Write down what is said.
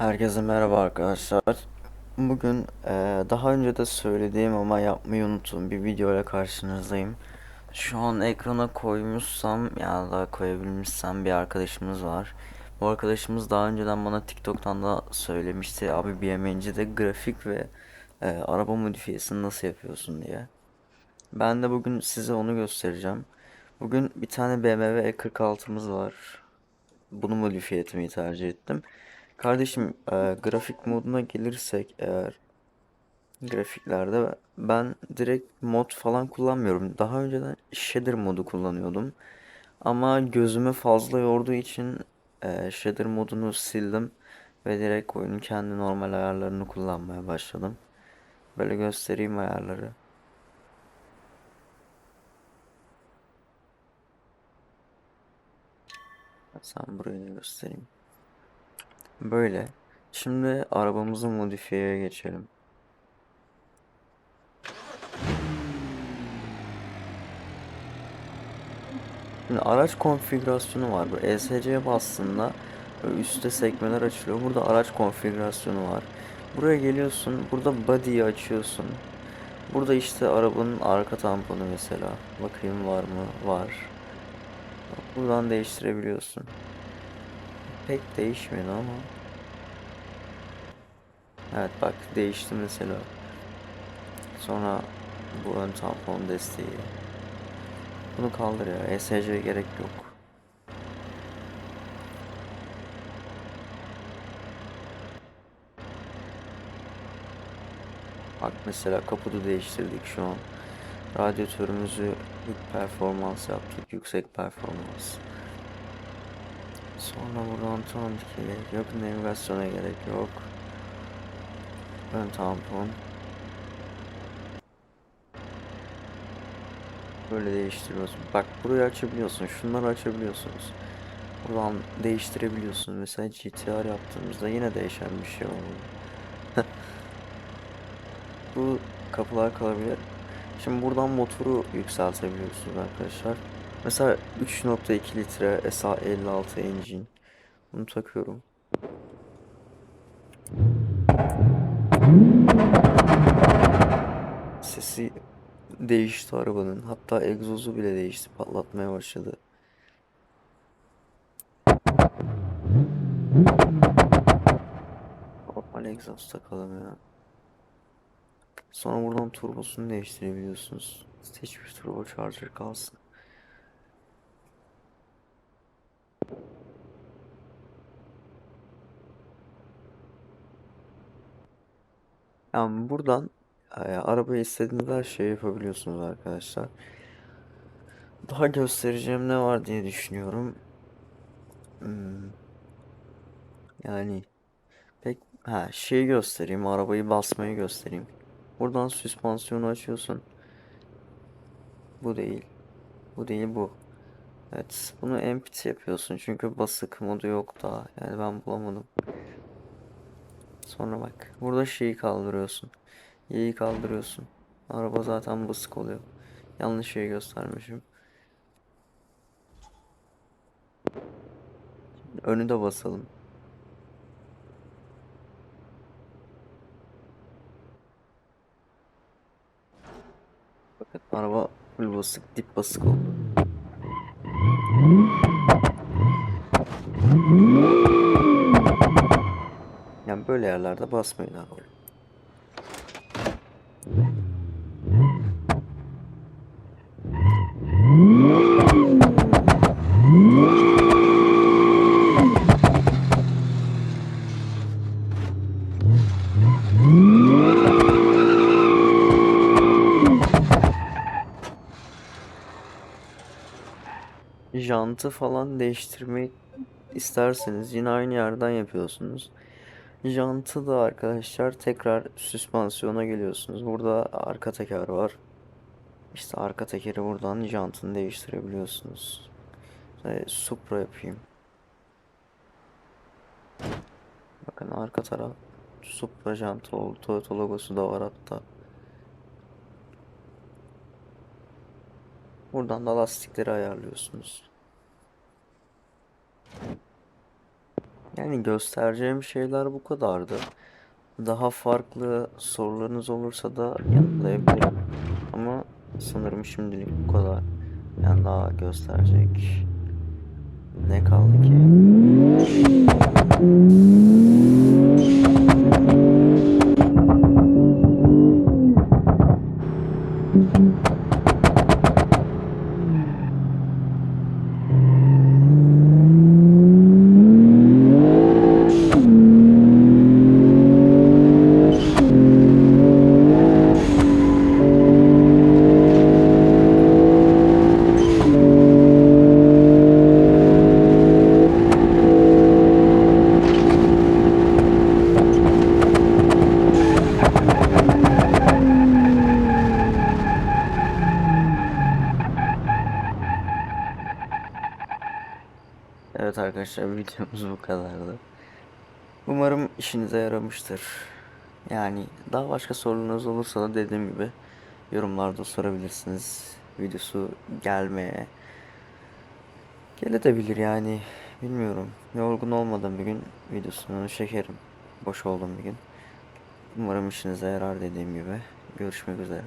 Herkese merhaba arkadaşlar. Bugün eee, daha önce de söylediğim ama yapmayı unuttuğum bir video ile karşınızdayım. Şu an ekrana koymuşsam ya da koyabilmişsem bir arkadaşımız var. Bu arkadaşımız daha önceden bana TikTok'tan da söylemişti. Abi BMN'de grafik ve eee, araba modifiyesini nasıl yapıyorsun diye. Ben de bugün size onu göstereceğim. Bugün bir tane BMW E46'mız var. Bunu modifiye etmeyi tercih ettim. Kardeşim e, grafik moduna gelirsek eğer grafiklerde ben direkt mod falan kullanmıyorum. Daha önceden shader modu kullanıyordum. Ama gözümü fazla yorduğu için e, shader modunu sildim ve direkt oyunun kendi normal ayarlarını kullanmaya başladım. Böyle göstereyim ayarları. Sen buraya göstereyim. Böyle. Şimdi arabamızı modifiyeye geçelim. Şimdi araç konfigürasyonu var. Bu ESC'ye bastığında üstte sekmeler açılıyor. Burada araç konfigürasyonu var. Buraya geliyorsun. Burada body'yi açıyorsun. Burada işte arabanın arka tamponu mesela. Bakayım var mı? Var. Buradan değiştirebiliyorsun. Pek değişmedi ama. Evet bak değişti mesela. Sonra bu ön tampon desteği. Bunu kaldır ya. ESC gerek yok. Bak mesela kaputu değiştirdik şu an. Radyatörümüzü yük performans yaptık. Yüksek performans. Sonra buradan tonik gerek yok. Navigasyona gerek yok. Ön tampon. Böyle değiştiriyorsun. Bak burayı açabiliyorsun. Şunları açabiliyorsunuz. Buradan değiştirebiliyorsun. Mesela GTR yaptığımızda yine değişen bir şey oldu. Bu kapılar kalabilir. Şimdi buradan motoru yükseltebiliyorsunuz arkadaşlar. Mesela 3.2 litre SA56 engine. Bunu takıyorum. Sesi değişti arabanın. Hatta egzozu bile değişti. Patlatmaya başladı. Normal egzoz takalım ya. Sonra buradan turbosunu değiştirebiliyorsunuz. Hiçbir turbo charger kalsın. Yani buradan e, arabaya istediğiniz her şeyi yapabiliyorsunuz arkadaşlar. Daha göstereceğim ne var diye düşünüyorum. Hmm, yani pek ha şeyi göstereyim, arabayı basmayı göstereyim. Buradan süspansiyonu açıyorsun. Bu değil. Bu değil bu. Evet, bunu empty yapıyorsun çünkü basık modu yok daha. Yani ben bulamadım. Sonra bak, burada şeyi kaldırıyorsun. Y'yi kaldırıyorsun. Araba zaten basık oluyor. Yanlış şeyi göstermişim. Önü de basalım. Bakın araba full basık, dip basık oldu. Yani böyle yerlerde basmayın abi. Jantı falan değiştirmek isterseniz yine aynı yerden yapıyorsunuz. Jantı da arkadaşlar tekrar süspansiyona geliyorsunuz. Burada arka teker var. İşte arka tekeri buradan jantını değiştirebiliyorsunuz. Ee, Supra yapayım. Bakın arka taraf Supra jantı oldu. Toyota logosu da var hatta. Buradan da lastikleri ayarlıyorsunuz. Yani göstereceğim şeyler bu kadardı. Daha farklı sorularınız olursa da yanıtlayabilirim. Ama sanırım şimdilik bu kadar. Yani daha gösterecek ne kaldı ki? Evet arkadaşlar videomuz bu kadardı. Umarım işinize yaramıştır. Yani daha başka sorularınız olursa da dediğim gibi yorumlarda sorabilirsiniz. Videosu gelmeye gelebilir yani bilmiyorum. Yorgun olmadığım bir gün videosunu çekerim. Boş olduğum bir gün. Umarım işinize yarar dediğim gibi. Görüşmek üzere.